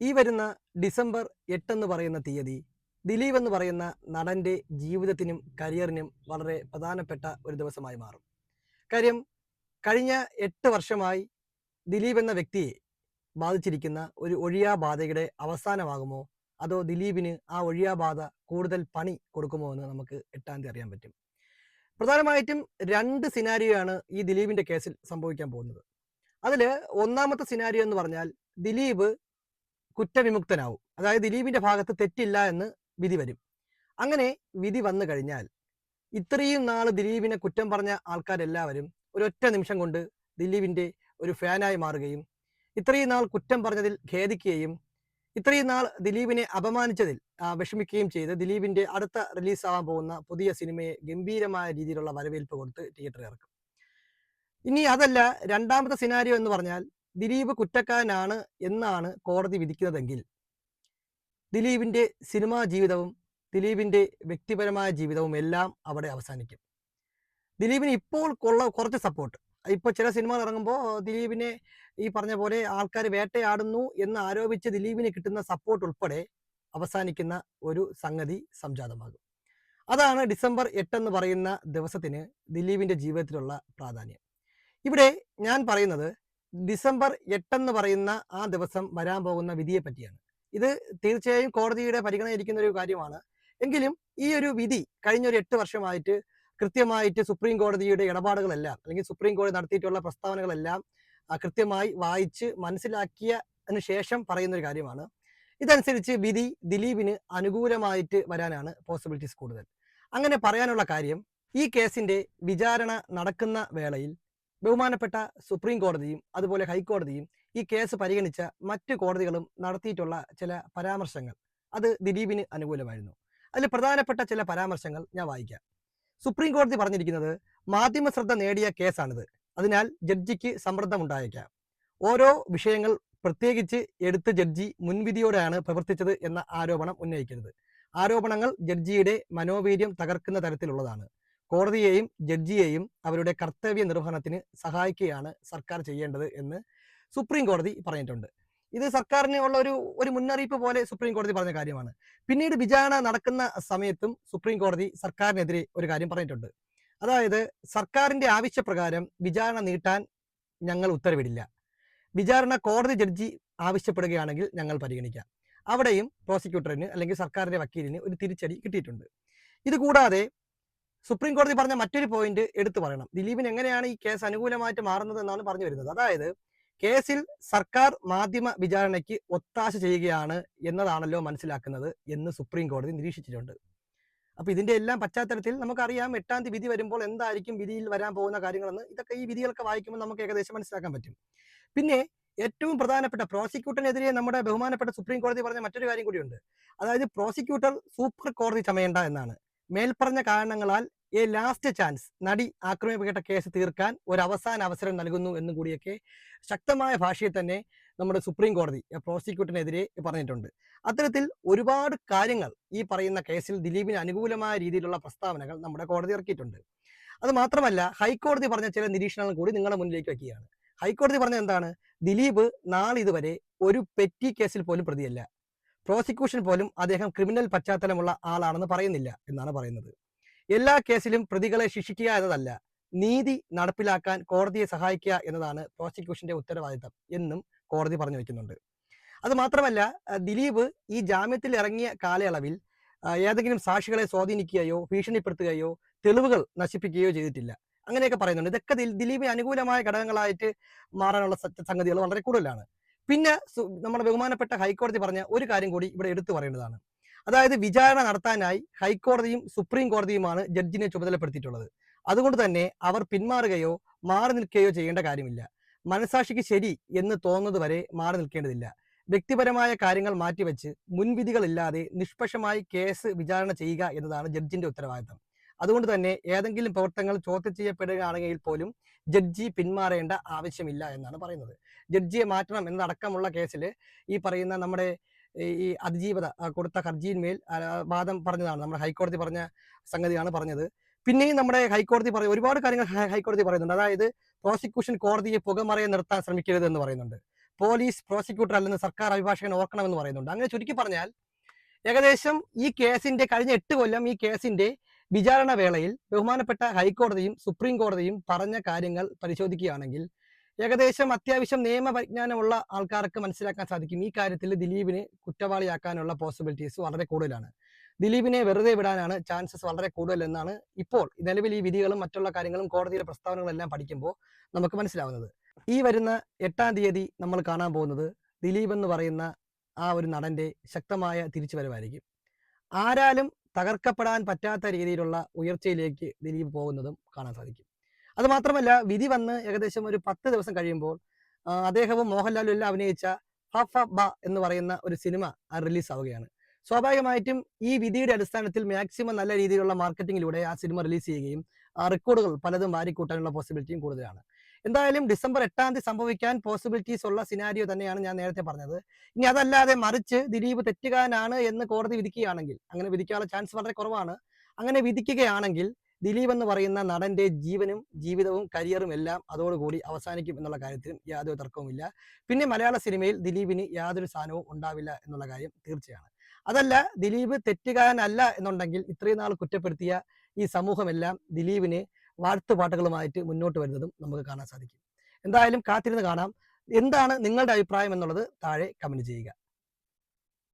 ഈ വരുന്ന ഡിസംബർ എട്ടെന്ന് പറയുന്ന തീയതി ദിലീപ് എന്ന് പറയുന്ന നടന്റെ ജീവിതത്തിനും കരിയറിനും വളരെ പ്രധാനപ്പെട്ട ഒരു ദിവസമായി മാറും. കാര്യം കഴിഞ്ഞ എട്ട് വർഷമായി ദിലീപ് എന്ന വ്യക്തിയെ ബാധിച്ചിരിക്കുന്ന ഒരു ഒഴിയാബാധയുടെ അവസാനമാകുമോ? അതോ ദിലീപിന് ആ ഒഴിയാബാധ കൂടുതൽ പണി കൊടുക്കുമോ എന്ന് നമുക്ക് എട്ടാം തീയതി അറിയാൻ പറ്റും. പ്രധാനമായിട്ടും രണ്ട് സിനാരിയോയാണ് ഈ ദിലീപിന്റെ കേസിൽ സംഭവിക്കാൻ പോകുന്നത്. അതിൽ ഒന്നാമത്തെ സിനാരിയോ എന്ന് പറഞ്ഞാൽ ദിലീപ് കുറ്റവിമുക്തനാവും. അതായത് ദിലീപിന്റെ ഭാഗത്ത് തെറ്റില്ല എന്ന് വിധി വരും. അങ്ങനെ വിധി വന്നു കഴിഞ്ഞാൽ ഇത്രയും നാൾ ദിലീപിനെ കുറ്റം പറഞ്ഞ ആൾക്കാരെല്ലാവരും ഒരൊറ്റ നിമിഷം കൊണ്ട് ദിലീപിന്റെ ഒരു ഫാനായി മാറുകയും ഇത്രയും നാൾ കുറ്റം പറഞ്ഞതിൽ ഖേദിക്കുകയും ഇത്രയും നാൾ ദിലീപിനെ അപമാനിച്ചതിൽ വിഷമിക്കുകയും ചെയ്ത് ദിലീപിന്റെ അടുത്ത റിലീസ് ആവാൻ പോകുന്ന പുതിയ സിനിമയെ ഗംഭീരമായ രീതിയിലുള്ള വരവേൽപ്പ് കൊടുത്ത് തിയേറ്റർ ഇറക്കും. ഇനി അതല്ല രണ്ടാമത്തെ സിനാരിയോ എന്ന് പറഞ്ഞാൽ ദിലീപ് കുറ്റക്കാരനാണ് എന്നാണ് കോടതി വിധിക്കുന്നതെങ്കിൽ ദിലീപിന്റെ സിനിമാ ജീവിതവും ദിലീപിന്റെ വ്യക്തിപരമായ ജീവിതവും എല്ലാം അവിടെ അവസാനിക്കും. ദിലീപിന് ഇപ്പോൾ കൊള്ള കുറച്ച് സപ്പോർട്ട് ഇപ്പോൾ ചില സിനിമകൾ ഇറങ്ങുമ്പോൾ ദിലീപിനെ ഈ പറഞ്ഞ പോലെ ആൾക്കാർ വേട്ടയാടുന്നു എന്ന് ആരോപിച്ച് ദിലീപിന് കിട്ടുന്ന സപ്പോർട്ട് ഉൾപ്പെടെ അവസാനിക്കുന്ന ഒരു സംഗതി സംജാതമാകും. അതാണ് ഡിസംബർ എട്ടെന്ന് പറയുന്ന ദിവസത്തിന് ദിലീപിന്റെ ജീവിതത്തിലുള്ള പ്രാധാന്യം. ഇവിടെ ഞാൻ പറയുന്നത് ഡിസംബർ എട്ടെന്ന് പറയുന്ന ആ ദിവസം വരാൻ പോകുന്ന വിധിയെ പറ്റിയാണ്. ഇത് തീർച്ചയായും കോടതിയുടെ പരിഗണനയിരിക്കുന്ന ഒരു കാര്യമാണ്. എങ്കിലും ഈ ഒരു വിധി കഴിഞ്ഞ ഒരു എട്ട് വർഷമായിട്ട് കൃത്യമായിട്ട് സുപ്രീം കോടതിയുടെ ഇടപാടുകളെല്ലാം അല്ലെങ്കിൽ സുപ്രീം കോടതി നടത്തിയിട്ടുള്ള പ്രസ്താവനകളെല്ലാം കൃത്യമായി വായിച്ച് മനസ്സിലാക്കിയതിനു ശേഷം പറയുന്ന ഒരു കാര്യമാണ്. ഇതനുസരിച്ച് വിധി ദിലീപിന് അനുകൂലമായിട്ട് വരാനാണ് പോസിബിലിറ്റീസ് കൂടുതൽ. അങ്ങനെ പറയാനുള്ള കാര്യം ഈ കേസിന്റെ വിചാരണ നടക്കുന്ന വേളയിൽ ബഹുമാനപ്പെട്ട സുപ്രീം കോടതിയും അതുപോലെ ഹൈക്കോടതിയും ഈ കേസ് പരിഗണിച്ച മറ്റു കോടതികളും നടത്തിയിട്ടുള്ള ചില പരാമർശങ്ങൾ. അത് ദിലീപിന് അനുകൂലമായിരുന്നു. അതിൽ പ്രധാനപ്പെട്ട ചില പരാമർശങ്ങൾ ഞാൻ വായിക്കാം. സുപ്രീം കോടതി പറഞ്ഞിരിക്കുന്നത് മാധ്യമ ശ്രദ്ധ നേടിയ കേസാണിത്. അതിനാൽ ജഡ്ജിക്ക് സമ്മർദ്ദമുണ്ടായേക്കാം ഓരോ വിഷയങ്ങൾ പ്രത്യേകിച്ച് എടുത്ത് ജഡ്ജി മുൻവിധിയോടെയാണ് പ്രവർത്തിച്ചത് എന്ന ആരോപണം ഉന്നയിക്കരുത്. ആരോപണങ്ങൾ ജഡ്ജിയുടെ മനോവീര്യം തകർക്കുന്ന തരത്തിലുള്ളതാണ്. കോടതിയെയും ജഡ്ജിയെയും അവരുടെ കർത്തവ്യ നിർവഹണത്തിന് സഹായിക്കുകയാണ് സർക്കാർ ചെയ്യേണ്ടത് എന്ന് സുപ്രീം കോടതി പറഞ്ഞിട്ടുണ്ട്. ഇത് സർക്കാരിന് ഉള്ള ഒരു ഒരു മുന്നറിയിപ്പ് പോലെ സുപ്രീം കോടതി പറഞ്ഞ കാര്യമാണ്. പിന്നീട് വിചാരണ നടക്കുന്ന സമയത്തും സുപ്രീം കോടതി സർക്കാരിനെതിരെ ഒരു കാര്യം പറഞ്ഞിട്ടുണ്ട്. അതായത് സർക്കാരിന്റെ ആവശ്യപ്രകാരം വിചാരണ നീട്ടാൻ ഞങ്ങൾ ഉത്തരവിടില്ല. വിചാരണ കോടതി ജഡ്ജി ആവശ്യപ്പെടുകയാണെങ്കിൽ ഞങ്ങൾ പരിഗണിക്കാം. അവിടെയും പ്രോസിക്യൂട്ടറിന് അല്ലെങ്കിൽ സർക്കാരിന്റെ വക്കീലിന് ഒരു തിരിച്ചടി കിട്ടിയിട്ടുണ്ട്. ഇത് കൂടാതെ സുപ്രീം കോടതി പറഞ്ഞ മറ്റൊരു പോയിന്റ് എടുത്തു പറയണം. ദിലീപിന് എങ്ങനെയാണ് ഈ കേസ് അനുകൂലമായിട്ട് മാറുന്നത് എന്നാണ് പറഞ്ഞു വരുന്നത്. അതായത് കേസിൽ സർക്കാർ മാധ്യമ വിചാരണയ്ക്ക് ഒത്താശ ചെയ്യുകയാണ് എന്നതാണല്ലോ മനസ്സിലാക്കുന്നത് എന്ന് സുപ്രീം കോടതി നിരീക്ഷിച്ചിട്ടുണ്ട്. അപ്പൊ ഇതിന്റെ എല്ലാം പശ്ചാത്തലത്തിൽ നമുക്കറിയാം എട്ടാം തീയതി വിധി വരുമ്പോൾ എന്തായിരിക്കും വിധിയിൽ വരാൻ പോകുന്ന കാര്യങ്ങളെന്ന്. ഇതൊക്കെ ഈ വിധികളൊക്കെ വായിക്കുമ്പോൾ നമുക്ക് ഏകദേശം മനസ്സിലാക്കാൻ പറ്റും. പിന്നെ ഏറ്റവും പ്രധാനപ്പെട്ട പ്രോസിക്യൂട്ടറിനെതിരെ നമ്മുടെ ബഹുമാനപ്പെട്ട സുപ്രീം കോടതി പറഞ്ഞ മറ്റൊരു കാര്യം കൂടിയുണ്ട്. അതായത് പ്രോസിക്യൂട്ടർ സൂപ്പർ കോടതി ചമയേണ്ട എന്നാണ്. മേൽപ്പറഞ്ഞ കാരണങ്ങളാൽ എ ലാസ്റ്റ് ചാൻസ് നടി ആക്രമിക്കപ്പെട്ട കേസ് തീർക്കാൻ ഒരു അവസാന അവസരം നൽകുന്നു എന്നും കൂടിയൊക്കെ ശക്തമായ ഭാഷയിൽ തന്നെ നമ്മുടെ സുപ്രീം കോടതി പ്രോസിക്യൂട്ടറിനെതിരെ പറഞ്ഞിട്ടുണ്ട്. അത്തരത്തിൽ ഒരുപാട് കാര്യങ്ങൾ ഈ പറയുന്ന കേസിൽ ദിലീപിന് അനുകൂലമായ രീതിയിലുള്ള പ്രസ്താവനകൾ നമ്മുടെ കോടതി ഇറക്കിയിട്ടുണ്ട്. അത് മാത്രമല്ല ഹൈക്കോടതി പറഞ്ഞ ചില നിരീക്ഷണങ്ങൾ കൂടി നിങ്ങളുടെ മുന്നിലേക്ക് വയ്ക്കുകയാണ്. ഹൈക്കോടതി പറഞ്ഞ എന്താണ്? ദിലീപ് നാളിതുവരെ ഒരു പെറ്റി കേസിൽ പോലും പ്രതിയല്ല. പ്രോസിക്യൂഷൻ പോലും അദ്ദേഹം ക്രിമിനൽ പശ്ചാത്തലമുള്ള ആളാണെന്ന് പറയുന്നില്ല എന്നാണ് പറയുന്നത്. എല്ലാ കേസിലും പ്രതികളെ ശിക്ഷിക്കുക എന്നതല്ല നീതി നടപ്പിലാക്കാൻ കോടതിയെ സഹായിക്കുക എന്നതാണ് പ്രോസിക്യൂഷന്റെ ഉത്തരവാദിത്തം എന്നും കോടതി പറഞ്ഞു വെക്കുന്നുണ്ട്. അത് മാത്രമല്ല ദിലീപ് ഈ ജാമ്യത്തിൽ ഇറങ്ങിയ കാലയളവിൽ ഏതെങ്കിലും സാക്ഷികളെ സ്വാധീനിക്കുകയോ ഭീഷണിപ്പെടുത്തുകയോ തെളിവുകൾ നശിപ്പിക്കുകയോ ചെയ്തിട്ടില്ല. അങ്ങനെയൊക്കെ പറയുന്നുണ്ട്. ഇതൊക്കെ ദിലീപിന് അനുകൂലമായ ഘടകങ്ങളായിട്ട് മാറാനുള്ള സംഗതികൾ വളരെ കൂടുതലാണ്. പിന്നെ നമ്മുടെ ബഹുമാനപ്പെട്ട ഹൈക്കോടതി പറഞ്ഞ ഒരു കാര്യം കൂടി ഇവിടെ എടുത്തു പറയേണ്ടതാണ്. അതായത് വിചാരണ നടത്താനായി ഹൈക്കോടതിയും സുപ്രീം കോടതിയുമാണ് ജഡ്ജിനെ ചുമതലപ്പെടുത്തിയിട്ടുള്ളത്. അതുകൊണ്ട് തന്നെ അവർ പിന്മാറുകയോ മാറി നിൽക്കുകയോ ചെയ്യേണ്ട കാര്യമില്ല. മനസാക്ഷിക്ക് ശരി എന്ന് തോന്നുന്നത് വരെ മാറി നിൽക്കേണ്ടതില്ല. വ്യക്തിപരമായ കാര്യങ്ങൾ മാറ്റിവെച്ച് മുൻവിധികളില്ലാതെ നിഷ്പക്ഷമായി കേസ് വിചാരണ ചെയ്യുക എന്നതാണ് ജഡ്ജിന്റെ ഉത്തരവാദിത്തം. അതുകൊണ്ട് തന്നെ ഏതെങ്കിലും പ്രവർത്തനങ്ങൾ ചോദ്യം ചെയ്യപ്പെടുകയാണെങ്കിൽ പോലും ജഡ്ജി പിന്മാറേണ്ട ആവശ്യമില്ല എന്നാണ് പറയുന്നത്. ജഡ്ജിയെ മാറ്റണം എന്നതടക്കമുള്ള കേസിൽ ഈ പറയുന്ന നമ്മുടെ ഈ- അതിജീവത കൊടുത്ത ഹർജിയിന്മേൽ വാദം പറഞ്ഞതാണ്. നമ്മുടെ ഹൈക്കോടതി പറഞ്ഞ സംഗതിയാണ് പറഞ്ഞത്. പിന്നെയും നമ്മുടെ ഹൈക്കോടതി പറയും ഒരുപാട് കാര്യങ്ങൾ ഹൈക്കോടതി പറയുന്നുണ്ട്. അതായത് പ്രോസിക്യൂഷൻ കോടതിയെ പുകമറയെ നിർത്താൻ ശ്രമിക്കരുത് എന്ന് പറയുന്നുണ്ട്. പോലീസ് പ്രോസിക്യൂട്ടർ അല്ലെന്ന് സർക്കാർ അഭിഭാഷകൻ ഓർക്കണമെന്ന് പറയുന്നുണ്ട്. അങ്ങനെ ചുരുക്കി പറഞ്ഞാൽ ഏകദേശം ഈ കേസിന്റെ കഴിഞ്ഞ എട്ട് കൊല്ലം ഈ കേസിന്റെ വിചാരണ വേളയിൽ ബഹുമാനപ്പെട്ട ഹൈക്കോടതിയും സുപ്രീം കോടതിയും പറഞ്ഞ കാര്യങ്ങൾ പരിശോധിക്കുകയാണെങ്കിൽ ഏകദേശം അത്യാവശ്യം നിയമപരിജ്ഞാനമുള്ള ആൾക്കാർക്ക് മനസ്സിലാക്കാൻ സാധിക്കും. ഈ കാര്യത്തിൽ ദിലീപിനെ കുറ്റവാളിയാക്കാനുള്ള പോസിബിലിറ്റീസ് വളരെ കൂടുതലാണ്. ദിലീപിനെ വെറുതെ വിടാനാണ് ചാൻസസ് വളരെ കൂടുതൽ എന്നാണ് ഇപ്പോൾ നിലവിൽ ഈ വിധികളും മറ്റുള്ള കാര്യങ്ങളും കോടതിയുടെ പ്രസ്താവനകളെല്ലാം പഠിക്കുമ്പോൾ നമുക്ക് മനസ്സിലാവുന്നത്. ഈ വരുന്ന എട്ടാം തീയതി നമ്മൾ കാണാൻ പോകുന്നത് ദിലീപ് എന്ന് പറയുന്ന ആ ഒരു നടന്റെ ശക്തമായ തിരിച്ചുവരവായിരിക്കും. ആരാലും തകർക്കപ്പെടാൻ പറ്റാത്ത രീതിയിലുള്ള ഉയർച്ചയിലേക്ക് ദിലീപ് പോകുന്നതും കാണാൻ സാധിക്കും. അത് മാത്രമല്ല വിധി വന്ന് ഏകദേശം ഒരു പത്ത് ദിവസം കഴിയുമ്പോൾ അദ്ദേഹവും മോഹൻലാലും എല്ലാം അഭിനയിച്ച ഫ ഫ ബ എന്ന് പറയുന്ന ഒരു സിനിമ റിലീസ് ആവുകയാണ് സ്വാഭാവികമായിട്ടും ഈ വിധിയുടെ അടിസ്ഥാനത്തിൽ മാക്സിമം നല്ല രീതിയിലുള്ള മാർക്കറ്റിംഗിലൂടെ ആ സിനിമ റിലീസ് ചെയ്യുകയും റെക്കോർഡുകൾ പലതും വാരിക്കൂട്ടാനുള്ള പോസിബിലിറ്റിയും കൂടുതലാണ്. എന്തായാലും ഡിസംബർ എട്ടാം തീയതി സംഭവിക്കാൻ പോസിബിലിറ്റീസ് ഉള്ള സിനാരിയോ തന്നെയാണ് ഞാൻ നേരത്തെ പറഞ്ഞത്. ഇനി അതല്ലാതെ മറിച്ച് ദിലീപ് തെറ്റുകാരനാണ് എന്ന് കോടതി വിധിക്കുകയാണെങ്കിൽ അങ്ങനെ വിധിക്കാനുള്ള ചാൻസ് വളരെ കുറവാണ്. അങ്ങനെ വിധിക്കുകയാണെങ്കിൽ ദിലീപ് എന്ന് പറയുന്ന നടന്റെ ജീവനും ജീവിതവും കരിയറും എല്ലാം അതോടുകൂടി അവസാനിക്കും എന്നുള്ള കാര്യത്തിലും യാതൊരു തർക്കവുമില്ല. പിന്നെ മലയാള സിനിമയിൽ ദിലീപിന് യാതൊരു സ്ഥാനവും ഉണ്ടാവില്ല എന്നുള്ള കാര്യം തീർച്ചയാണ്. അതല്ല ദിലീപ് തെറ്റുകാരനല്ല എന്നുണ്ടെങ്കിൽ ഇത്രയും നാൾ കുറ്റപ്പെടുത്തിയ ഈ സമൂഹമെല്ലാം ദിലീപിനെ വാഴ്ത്തുപാട്ടുകളുമായിട്ട് മുന്നോട്ട് വരുന്നതും നമുക്ക് കാണാൻ സാധിക്കും. എന്തായാലും കാത്തിരുന്ന് കാണാം. എന്താണ് നിങ്ങളുടെ അഭിപ്രായം എന്നുള്ളത് താഴെ കമന്റ് ചെയ്യുക.